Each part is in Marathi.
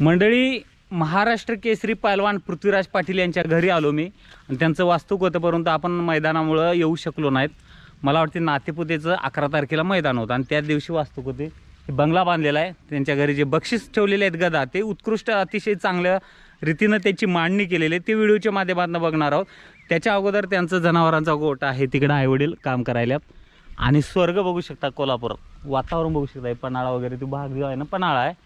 मंडळी महाराष्ट्र केसरी पालवान पृथ्वीराज पाटील यांच्या घरी आलो मी. आणि त्यांचं वास्तूक होतं परंतु आपण मैदानामुळं येऊ शकलो नाहीत. मला वाटते नातेपुतेचं अकरा तारखेला मैदान होतं. आणि त्याच दिवशी वास्तूक होते. हे बंगला बांधलेला आहे. त्यांच्या घरी जे बक्षीस ठेवलेले आहेत गदा ते उत्कृष्ट अतिशय चांगल्या रीतीनं त्याची मांडणी केलेली आहे. ते व्हिडिओच्या माध्यमातून बघणार आहोत. त्याच्या अगोदर त्यांचं जनावरांचा गोट आहे. तिकडं आईवडील काम करायला. आणि स्वर्ग बघू शकता कोल्हापुरात. वातावरण बघू शकता. पन्हाळा वगैरे तो भाग जो आहे ना पन्हाळा आहे.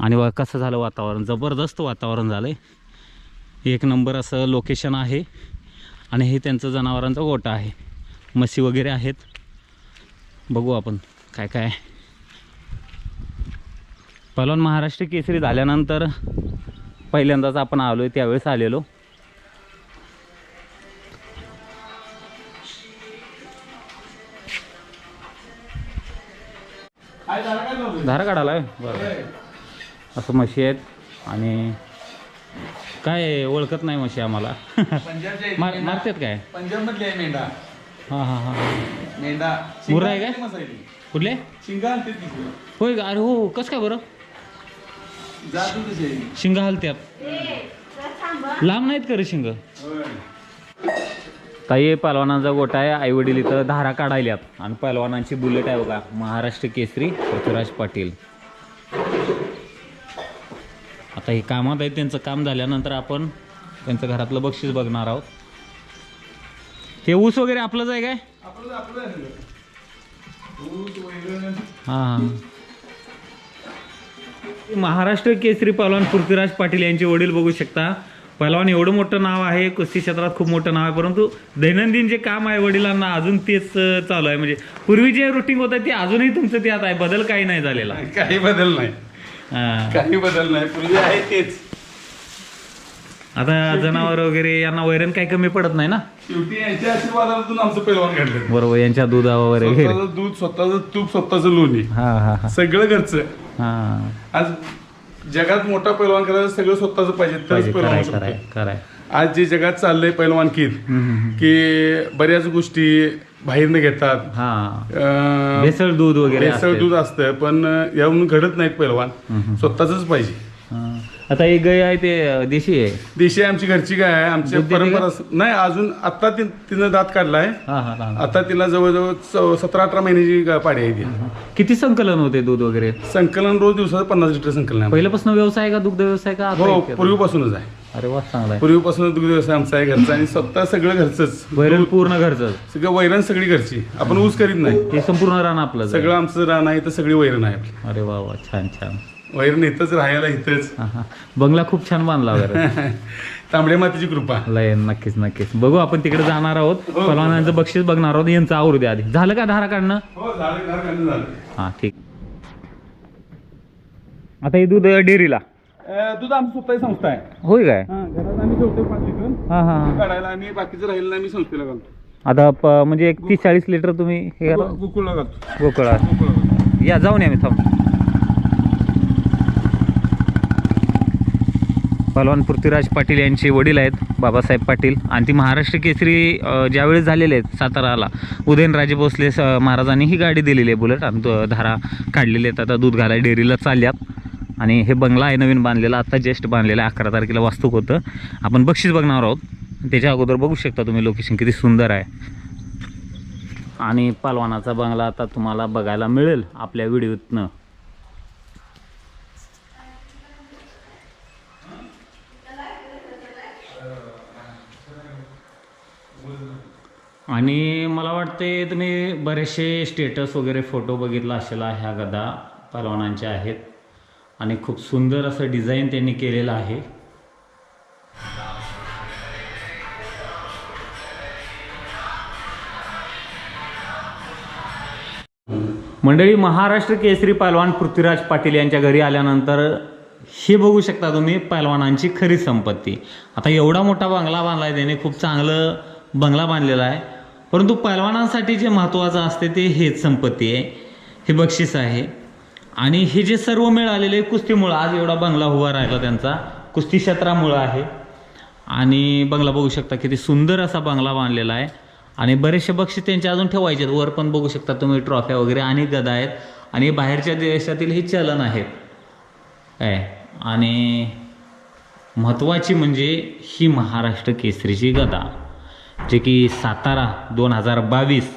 आणि कसं झालं वातावरण. जबरदस्त वातावरण झालं आहे एक नंबर असं लोकेशन आहे. आणि हे त्यांचं जनावरांचा गोटा आहे. म्हशी वगैरे आहेत. बघू आपण काय काय. आहे. पहलवान महाराष्ट्र केसरी झाल्यानंतर पहिल्यांदाच आपण आलो आहे त्यावेळेस आलेलो. धारा काढायला आहे? बरं. असं म्हशी आहेत. आणि काय ओळखत नाही म्हशी आम्हाला. पंजाबच्या मार मारतात काय? पंजाब मधली आहे मेंढा. हां हां हां. मेंढा. मुर्रा आहे काय? कुठले? शिंगा तिथे होय का? अरे हो कसं काय बरं. शिंग हलत्यात. लांब नाहीत का रे शिंग. ताई पहलवानांचा गोटा आहे. आईवडील इथं धारा काढायल्यात. आणि पहलवानांची बुलेट आहे बघा. महाराष्ट्र केसरी पृथ्वीराज पाटील. आता हे कामात आहे त्यांचं काम झाल्यानंतर आपण त्यांचं घरातलं बक्षीस बघणार आहोत. हे ऊस वगैरे आपलंच आहे काय. हां हां. महाराष्ट्र केसरी पहलवान पृथ्वीराज पाटील यांचे वडील बघू शकता. पहलवान एवढं मोठं नाव आहे कुस्ती क्षेत्रात खूप मोठं नाव आहे परंतु दैनंदिन जे काम आहे वडिलांना अजून तेच चालू आहे. म्हणजे पूर्वी जे रुटीन होतं ते अजूनही तुमचं त्यात आहे. बदल काही नाही झालेला. काही बदल नाही. काही बदल नाही पूर्वी आहे तेच. आता जनावर वगैरे यांना वैरण काही कमी पडत नाही ना? शेवटी यांच्या आशीर्वादातून आमचं पैलवान घडलं बरोबर यांच्या दुधावर वगैरे स्वतःचं दूध स्वतःचं तूप स्वतःचं लोणी. हां हां हां. सगळं घरचं. हां. आज जगात मोठा पैलवान करायला सगळं स्वतःचं पाहिजे पाहिजे. तरच पैलवान कराय होऊ कराय शकतो. कराय आज जे जगात चाललंय पैलवानकीत हम्म. की बऱ्याच गोष्टी बाहेरनं घेतात हां अं, भेसळ दूध वगैरे भेसळ असते. दूध असतं पण याहून घडत नाहीत पैलवान. स्वतःच पाहिजे. आता एक गाय आहे ते देशी आहे. देशी आमची घरची गाय आहे आमची दूध देते परंपरा नाही अजून आता ती- तिनं दात काढलाय. हा हा हा आता तिला जवळजवळ सतरा अठरा महिन्याची गा- पाडी आहे ती. किती संकलन होते दूध वगैरे? संकलन रोज दिवसाचं पन्नास लिटर संकलन आहे पहिल्यापासून व्यवसाय का दुग्ध व्यवसाय का आता हो पूर्वीपासूनच आहे. अरे वा चांगला आहे. पूर्वीपासून दुग्ध व्यवसाय आमचा आहे घरचा आणि स्वतः सगळं घरचंच. वैरण पूर्ण घरचं. सगळं वैरण सगळी घरची. आपण ऊस करीत नाही. हे संपूर्ण रान आपलं सगळं आमचं रान आहे तर सगळी वैरण आहे आपली. अरे वा वा छान छान. वैरण इथंच राहायला इथंच. हा हा. बंगला खूप छान बांधला वगैरे. तांबड्या मातीची कृपा. लय नक्कीच नक्कीच. बघू आपण तिकडे जाणार आहोत. हो. पलवानांचं बक्षीस बघणार आहोत. यांचं आवरू द्या आधी. झालं का धारा काढणं? हो हा ठीक. आता हे दूध डेअरीला. दूध आमची स्वतःची संस्था आहे. होय काय? हा, घरात आम्ही ठेवतो पाच लिटर हा हा हा. काढायला आणि बाकीचं राहिलं आम्ही संस्थेला घालतो. आता म्हणजे एक तीस चाळीस लिटर तुम्ही हे गोकुळा घालतो. या जाऊन या मी थांब पहलवान पृथ्वीराज पाटील यांचे वडील आहेत बाबासाहेब पाटील. आणि ती महाराष्ट्र केसरी ज्यावेळेस झालेले आहेत साताराला उदयनराजे भोसले स- महाराजांनी ही गाडी दिलेली आहे बुलेट आणि तो धारा काढलेली आहेत. आता दूध घालाय डेअरीला चालल्यात. आणि हे बंगला आहे नवीन बांधलेला आत्ता जस्ट बांधलेला आहे अकरा तारखेला वास्तूक होतं. आपण बक्षीस बघणार आहोत. त्याच्या अगोदर बघू शकता तुम्ही लोकेशन किती सुंदर आहे. आणि पालवानाचा बंगला आता तुम्हाला बघायला मिळेल आपल्या व्हिडिओतनं. आणि मला वाटते तुम्ही बरेचसे स्टेटस वगैरे फोटो बघितला असेला ह्या गदा पलवानांच्या आहेत. आणि खूप सुंदर असं डिझाईन त्यांनी केलेलं आहे. मंडळी महाराष्ट्र केसरी पैलवान पृथ्वीराज पाटील यांच्या घरी आल्यानंतर हे बघू शकता तुम्ही पैलवानांची खरी संपत्ती. आता एवढा मोठा बंगला बांधला आहे त्याने खूप चांगलं बंगला बांधलेला आहे. परंतु पैलवानांसाठी जे महत्त्वाचं असते ते हेच संपत्ती आहे. हे बक्षीस आहे. आणि हे जे सर्व मिळालेले कुस्तीमुळं आज एवढा बंगला उभा राहिला त्यांचा कुस्ती क्षेत्रामुळं आहे. आणि बंगला बघू शकता किती सुंदर असा बंगला बांधलेला आहे. आणि बरेचसे बक्षीस त्यांचे अजून ठेवायचे आहेत. वर पण बघू शकता तुम्ही ट्रॉफ्या वगैरे आणि गदा आहेत. आणि बाहेरच्या देशातील हे चलन आहेत. काय आणि महत्त्वाची म्हणजे ही महाराष्ट्र केसरीची गदा. जे की सातारा दोन हजार बावीस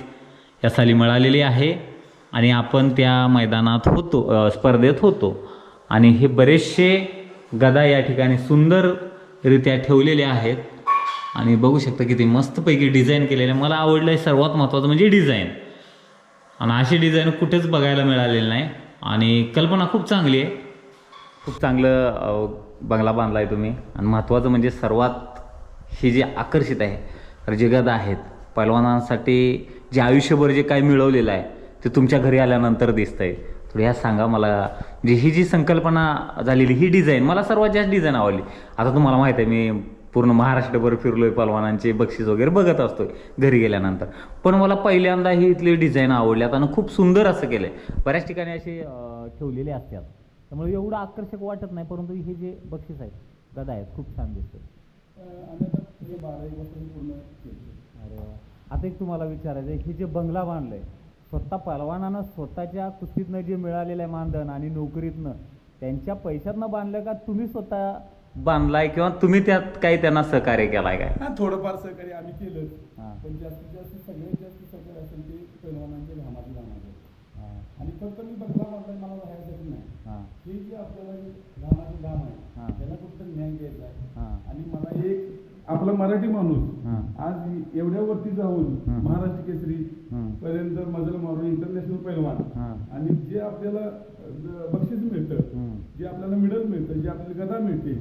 या साली मिळालेली आहे. आणि आपण त्या मैदानात होतो स्पर्धेत होतो. आणि हे बरेचसे गदा या ठिकाणी सुंदररित्या ठेवलेले आहेत. आणि बघू शकता किती मस्तपैकी डिझाईन केलेले मला आवडलं आहे सर्वात महत्त्वाचं म्हणजे डिझाईन आणि अशी डिझाईन कुठेच बघायला मिळालेली नाही. आणि कल्पना खूप चांगली आहे. खूप चांगलं बंगला बांधला आहे तुम्ही. आणि महत्त्वाचं म्हणजे सर्वात ही जी आकर्षित आहे तर जे गदा आहेत. पैलवानांसाठी जे आयुष्यभर जे काय मिळवलेलं आहे ते तुमच्या घरी आल्यानंतर दिसतंय. थोडी ह्या सांगा मला जी ही जी संकल्पना झालेली ही डिझाईन मला सर्वात जास्त डिझाईन आवडली. आता तुम्हाला माहीत आहे मी पूर्ण महाराष्ट्रभर फिरलोय पलवानांचे बक्षीस वगैरे बघत असतोय घरी गेल्यानंतर. पण मला पहिल्यांदा ही इथली डिझाईन आवडल्यात आणि खूप सुंदर असं केलंय. बऱ्याच ठिकाणी असे ठेवलेले असतात. त्यामुळे एवढं आकर्षक वाटत नाही परंतु हे जे बक्षीस आहेत गदा आहेत खूप छान दिसतं अरे वा. आता एक तुम्हाला विचारायचं आहे, हे जे बंगला बांधलंय स्वतः पलवानानं स्वतःच्या कुस्तीतनं जे मिळालेलं आहे मानधन आणि नोकरीतनं त्यांच्या पैशातनं बांधलं का तुम्ही स्वतः बांधलाय किंवा तुम्ही त्यात काही त्यांना सहकार्य केलाय काय हा थोडंफार सहकार्य आम्ही केलं हां. पण जास्तीत जास्त सगळ्यात जास्त सहकार्य असेल ते पैलवानांचे घामाचे घामाचे आणि फक्त मी बंगला बांधलाय मला राहायसाठी नाही हां जे आपल्याला घामाचे घाम हां. आहे त्याला कुठं न्याय द्यायचा आहे आणि मला एक आपला मराठी माणूस. आज एवढ्या वरती जाऊन. महाराष्ट्र केसरी. पर्यंत मजल मारून इंटरनॅशनल पैलवान. आणि जे आपल्याला बक्षीस मिळतं. जे आपल्याला मेडल मिळतं जे आपल्याला गदा मिळते.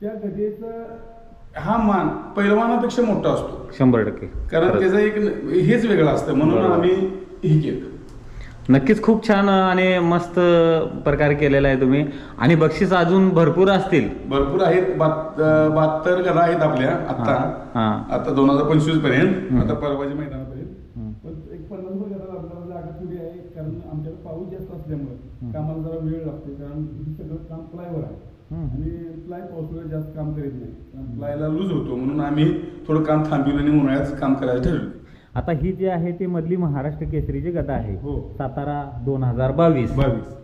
त्या गदेचा हा मान पैलवानापेक्षा मोठा असतो शंभर टक्के कारण. त्याचं एक हेच वेगळं असतं म्हणून. आम्ही हे केलं नक्कीच खूप छान आणि मस्त प्रकारे केलेला आहे तुम्ही. आणि बक्षीस अजून भरपूर असतील. भरपूर आहेत. बहात्तर गदा आहेत आपल्या आता हां. आता दोन हजार पंचवीसपर्यंत. आता परवाच्या मैदानापर्यंत. हं. पण एक पन्नास भर गदा आपल्याला जागा थोडी आहे कारण आमच्याकडे पाऊस जास्त. असल्यामुळे. कामाला जरा वेळ लागतो कारण हे सगळं काम प्लायवर आहे. आणि प्लाय पावसाळ्यात जास्त काम करीत नाही. प्लायला लूज होतो म्हणून आम्ही थोडं काम थांबवलं आणि उन्हाळ्यात काम करायचं ठरवलं. आता ही जी आहे ती मधली महाराष्ट्र केसरीची गदा आहे. हो. सातारा दोन हजार बावीस. बावीस.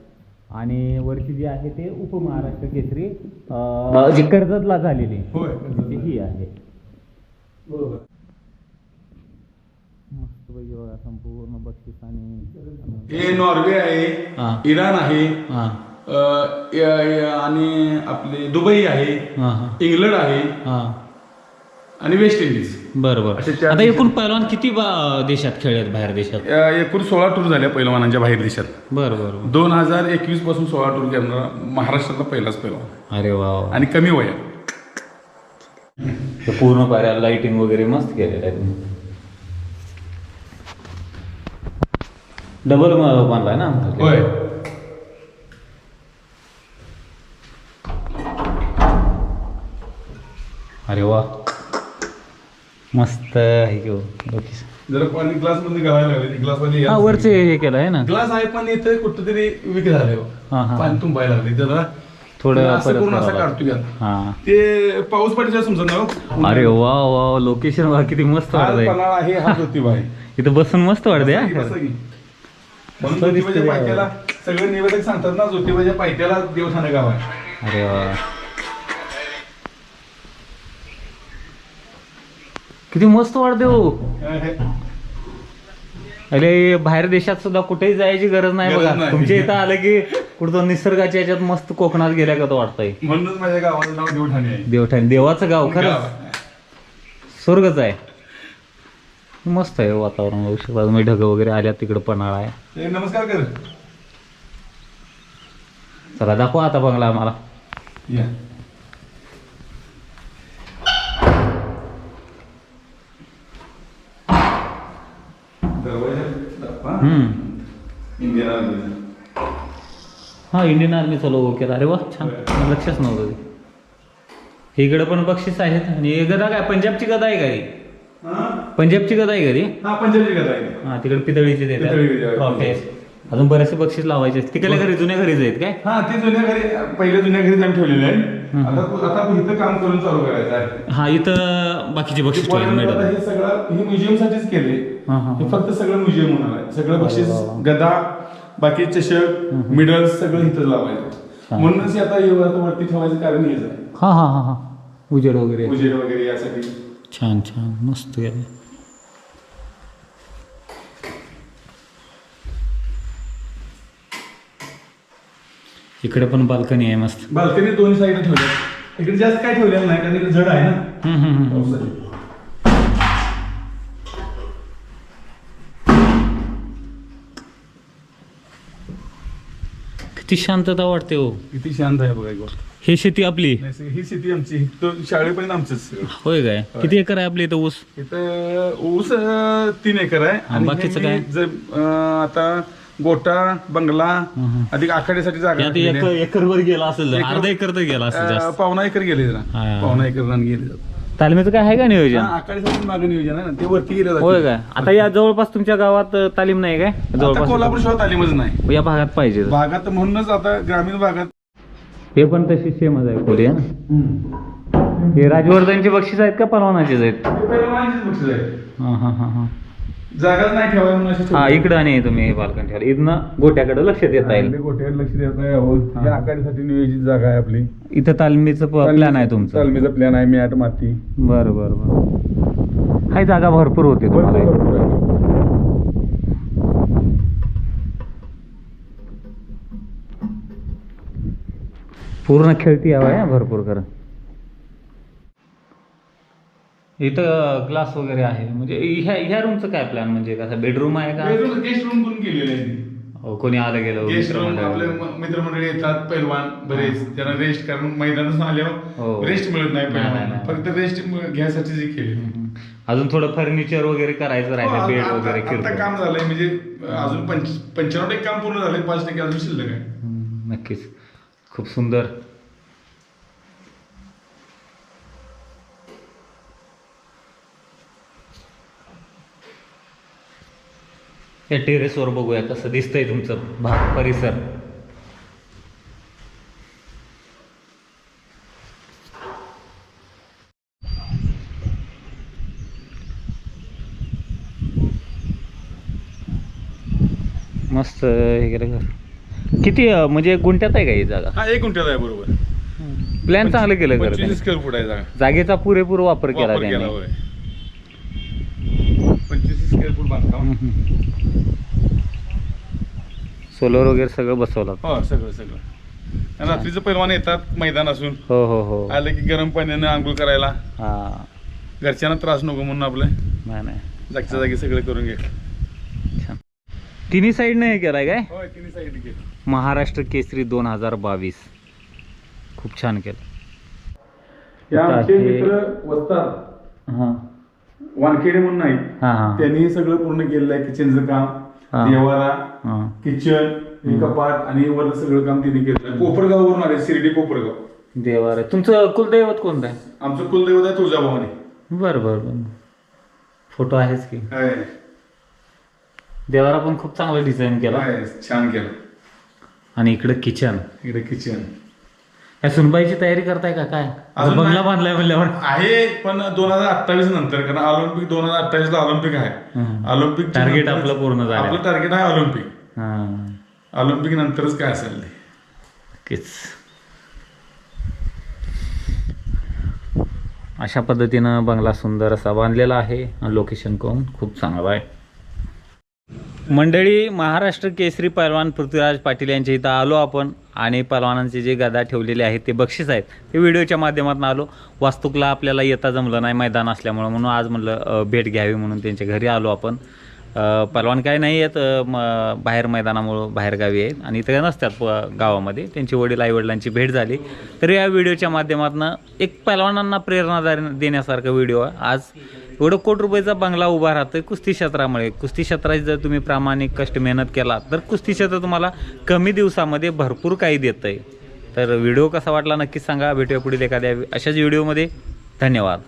आणि वरची जी आहे ते उपमहाराष्ट्र केसरी अं, जी कर्जतला झालेली. होय. ती ही आहे. बरोबर. मस्तपैकी बघा संपूर्ण बक्षीस आणि हे नॉर्वे हा. आहे इराण आहे हां. अ, य- य- आणि आपले दुबई आहे हां. इंग्लंड आहे हां. आणि वेस्ट इंडिज. बरं बरं असे चार आता एकूण पैलवान किती बा- देशात खेळलेत बाहेर देशात? एकूण सोळा टूर झाल्या पैलवानांच्या बाहेर देशात. बरं बरं बरं. दोन हजार एकवीसपासून सोळा टूर करणारा महाराष्ट्रातला पहिलाच पैलवान. अरे वा. आणि कमी वयात. ते पूर्ण पाऱ्या लाइटिंग वगैरे मस्त केलेलं आहे. तुम्ही डबल बांधलाय ना होय. अरे वा. मस्त आहे की हो, बक्षीस. जरा पाणी ग्लासमध्ये घालायला लागले. ग्लासमध्ये हा वरचे हे केलं आहे ना? ग्लास आहे पण इथे कुठंतरी विक झाले हा, हा. पाणी तुंबायला लागले. जरा थोडं असं परत करून असं करावं काढतो यात. हा. ते पाऊस पडच्या समजा ना अरे वा वा लोकेशन वा किती मस्त हा वाटतंय. पन्हाळा आहे हा ज्योतिबा आहे इथं बसून मस्त वाटते बसा की, हा. म्हणून ज्योतिबाच्या. पायथ्याला सगळे निवेदक सांगतात ना ज्योतिबाच्या पायथ्याला देवठाणे गाव आहे अरे वा. किती मस्त वाटते हो अरे बाहेर देशात सुद्धा कुठेही जायची गरज नाही बघा. तुमच्या इथं आलं की कुठं निसर्गाच्या याच्यात मस्त कोकणात गेल्या का वाटतंय. म्हणूनच माझ्या गावाचं नाव देवठाणे आहे. देवठाण. देवाचं गाव खरंच. स्वर्गच आहे. मस्त आहे वातावरण बघू शकता तुम्ही ढग वगैरे आल्या तिकडं पन्हाळा आहे. ए, नमस्कार कर. चला दाखवा आता बंगला आम्हाला. या दरवाजा दाखवा. हम्म. Indian army. हा इंडियन आर्मीचा लोगो केला अरे वा छान. मला लक्षच नव्हतं ते. इकडे पण बक्षीस आहेत. आणि हे गदा काय? पंजाबची गदा आहे का ही? पंजाबची गदा आहे का ती? हा पंजाबी कथा आहे. हा तिकडे पितळीचे पितळी देतात आहे. ट्रॉफी आहेत. अजून बरेचसे बक्षीस लावायचे आहेत. तिकडल्या घरी जुन्या घरीच आहेत काय? हा ते जुन्या घरी पहिले जुन्या घरी जाऊन ठेवलेले आहे आता इथं काम करून चालू करायचं आहे. हा इथं बाकीचे बक्षीस ठेवले मॅडम हे सगळं हे म्युझियम साठीच केले. हा, फक्त सगळं म्युझियम होणार आहे. सगळं बक्षीस. गदा बाकी चषक मिडल्स सगळं इथं लावायचं. म्हणूनच आता वरती ठेवायचं कारण हेच आहे. हां हां हां हां. उजेड वगैरे. उजेड वगैरे यासाठी. छान छान. मस्त आहे. इकडे पण बाल्कनी आहे मस्त. बाल्कनी दोन्ही साईडला ठेवल्या इकडे जास्त काय ठेवलेलं नाही कारण इकडे झड आहे ना. पावसाची. किती शांतता वाटते हो. किती शांत आहे बघा गोष्ट. हे शेती आपली? ही शेती आमची. तो शाळेपर्यंत आमचंच सगळं. होय काय? किती एकर आहे आपली इथं ऊस? इथं ऊस अं, तीन एकर आहे. आणि बाकीचं हे काय? मी ज- अं, आता गोटा बंगला. अधिक आखाड्यासाठी जागा यात राखलेली एक आहे. एकर वर गेला असेल अर्धा एकर तर गेला असेल अं, पावणा एकर गेले जरा. हा. पावणा एकर रान गेले तालमीचं काय आहे का नियोजन? मागे नियोजन आहे ना. ते वरती गेले होय काय आता या जवळपास तुमच्या गावात अ, तालीम नाही काय? आता जवळपास कोल्हापूर शहरात तालीमच नाही. या भागात पाहिजे. भागात म्हणूनच आता ग्रामीण भागात हे पण तशी सेमच आहे खोली हे? राजवर्धनचे बक्षीस आहेत का परवानाचेच आहेत? बक्षीस आहे. हा हा हा हा. जागाच नाही ठेवायला म्हणून हा. इकडं आणि तुम्ही हे बालकन ठेवलं इथनं गोट्याकडे लक्ष देता येईल. गोट्यावर लक्ष देत या आखाड्यासाठी नियोजित जागा आहे आपली. इथं तालमीचं प्लॅन आहे तुमचं. तालमीचा प्लॅन आहे मॅट माती. बरं बरं बरं. हाय जागा भरपूर होते तुम्हाला भरपूर इथं. भरपूर आहे. पूर्ण खेळती हवा आहे भरपूर खरं. इथं ग्लास वगैरे आहे म्हणजे ह्या ह्या रूमचं काय प्लॅन म्हणजे कसं बेडरूम आहे का गेस्ट रूम पण केलेले आहे. हो, कोणी आलं गेलं गेस्ट रूम मित्रमंडळ. आपले म- मित्रमंडळी येतात पैलवान बरेच त्यांना रेस्ट कारण मैदानातून हो. आल्यावर रेस्ट मिळत नाही नाही, नाही, पैलवान नाही. फक्त रेस्ट घ्यायसाठी जे केले. अजून थोडं फर्निचर वगैरे करायचं राहिलं बेड वगैरे आता किरकोळ. काम झालंय म्हणजे अजून पंच पंच्याण्णव टक्के काम पूर्ण झालंय पाच टक्के अजून शिल्लक आहे हम्म, नक्कीच खूप सुंदर या टेरेसवर बघूया कसं दिसतंय तुमचं भाग परिसर. मस्त हे केलं घर. किती म्हणजे गुंठ्यात आहे का ही जागा? हा एक गुंठ्यात आहे बरोबर. प्लॅन चांगलं केलं खरं पंचवीस त्यांनी. स्क्वेअर फूट आहे जागा. जागेचा पुरेपूर वापर केला वापर केला त्यांनी होय. पंचवीस स्क्वेअर फूट बांधकाम. सोलर वगैरे सगळं बसवलं. हो सगळं सगळं. रात्रीचं पैलवान येतात मैदान असून. हो हो हो. आलं की गरम पाण्यानं आंघोळ करायला. हा. घरच्यांना त्रास नको म्हणून आपलं. नाही नाही. जागच्या जागी सगळं करून घे. तिन्ही साईडने हे केलाय काय? होय तिन्ही साईड महाराष्ट्र केसरी दोन हजार बावीस. खूप छान केलं. आमचे मित्र वस्तात हा. वानखेडे म्हणून नाही हा हा. त्यांनी हे सगळं पूर्ण केलेलं आहे किचनचं. काम. देवारा हा. किचन कपाट आणि वरचं सगळं काम त्यांनी केलेलं आहे. कोपरगाववरून आले शिर्डी कोपरगाव. देवार तुमचं कुलदैवत कोणतं आहे? आमचं कुलदैवत आहे तुळजाभवानी. बरं बरं बरं. फोटो आहेच की. आहे, देवारा पण खूप चांगलं डिझाईन केला. आहे, छान केलं. आणि इकडं किचन इकडे किचन या सुनबाईची तयारी करताय का? काय? अजून बंगला नाही. बांधलाय म्हणल्यावर. आहे पण दोन हजार अठ्ठावीस नंतर कारण ऑलिम्पिक दोन हजार अठ्ठावीस ला ऑलिम्पिक आहे. हम्म. ऑलिम्पिक Target आपलं पूर्ण झालं. आपलं टार्गेट आहे ऑलिम्पिक. हा. ऑलिम्पिक नंतरच काय असेल ते. नक्कीच. अशा पद्धतीनं बंगला सुंदर असा बांधलेला आहे. लोकेशन कोण? खूप चांगलं आहे. मंडळी महाराष्ट्र केसरी पहलवान पृथ्वीराज पाटील यांच्या इथं आलो आपण आणि पहलवानांचे जे गदा ठेवलेले आहेत ते बक्षीस आहेत. ते व्हिडिओच्या माध्यमातून आलो. वास्तुकला आपल्याला येता जमलं नाही मैदान असल्यामुळं म्हणून आज म्हणलं भेट घ्यावी म्हणून त्यांच्या घरी आलो आपण. पहलवान काय नाही आहेत म- बाहेर मैदानामुळं बाहेरगावी आहेत आणि इथं नसतात प- गावामध्ये. त्यांची वडील आईवडिलांची भेट झाली. तर या व्हिडिओच्या माध्यमातून एक पैलवानांना प्रेरणा देण्यासारखा व्हिडिओ आहे आज एवढं कोटी रुपयाचा बंगला उभा राहतोय कुस्ती क्षेत्रामुळे. कुस्ती क्षेत्राची जर तुम्ही प्रामाणिक कष्ट मेहनत केला तर कुस्ती क्षेत्र तुम्हाला कमी दिवसामध्ये भरपूर काही देतं आहे तर व्हिडिओ कसा वाटला नक्कीच सांगा. भेटूया पुढील एखाद्या अशाच व्हिडिओमध्ये. धन्यवाद.